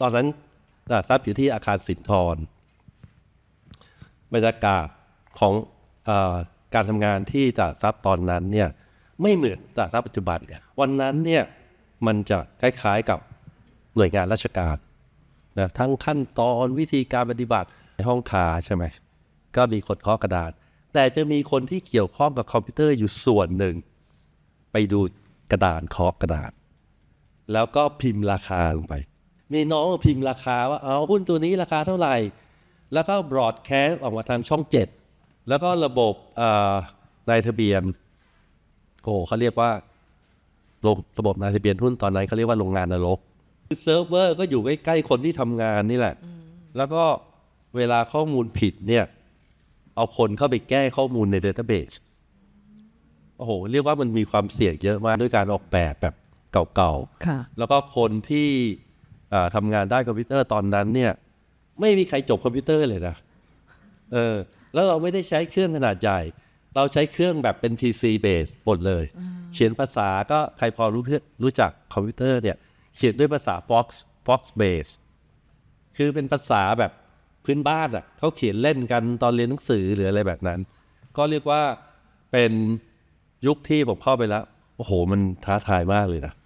ตอนนั้นตลาดทรัพย์อยู่ที่อาคารสินทรบรรยากาศของอการทำงานที่ตลาดทรัพย์ตอนนั้นเนี่ยไม่เหมือนตลาดทรัพย์ปัจจุบันเนี่ยวันนั้นเนี่ยมันจะคล้ายๆกับหน่วยงานราชการนะทั้งขั้นตอนวิธีการปฏิบัติในห้องคาใช่ไหมก็มีคนเคาะกระดานแต่จะมีคนที่เกี่ยวข้องกับคอมพิวเตอร์อยู่ส่วนหนึ่ง ไปดูกระดานเคาะกระดาษแล้วก็พิมพ์ราคาลงไป มีน้องพิมพ์ราคาว่าเอาหุ้นตัวนี้ราคาเท่าไหร่ แล้วก็บรอดแคสต์ออกมาทางช่องเจ็ดแล้วก็ระบบเอ่อนายทะเบียนโอ้เขาเรียกว่าระบบระบบนายทะเบียนหุ้นตอนนั้นเขาเรียกว่าโรงงานนรกคือเซิร์ฟเวอร์ก็อยู่ใกล้ๆคนที่ทำงานนี่แหละ แล้วก็เวลาข้อมูลผิดเนี่ยเอาคนเข้าไปแก้ข้อมูลในเดต้าเบสโอ้โห เรียกว่ามันมีความเสี่ยงเยอะมากด้วยการออกแบบแบบเก่าๆค่ะแล้วก็คนที่อ่า ทำงานด้านคอมพิวเตอร์ตอนนั้นเนี่ยไม่มีใครจบคอมพิวเตอร์เลยนะเออแล้วเราไม่ได้ใช้เครื่องขนาดใหญ่ เราใช้เครื่องแบบเป็น PC base หมดเลย เขียนภาษาก็ใครพอรู้เรื่องรู้จักคอมพิวเตอร์เนี่ยเขียนด้วยภาษา Fox Fox base คือเป็นภาษาแบบพื้นบ้านอะเขาเขียนเล่นกันตอนเรียนหนังสือหรืออะไรแบบนั้น ก็เรียกว่าเป็นยุคที่ผมเข้าไปแล้ว โอ้โห มันท้าทายมากเลยนะ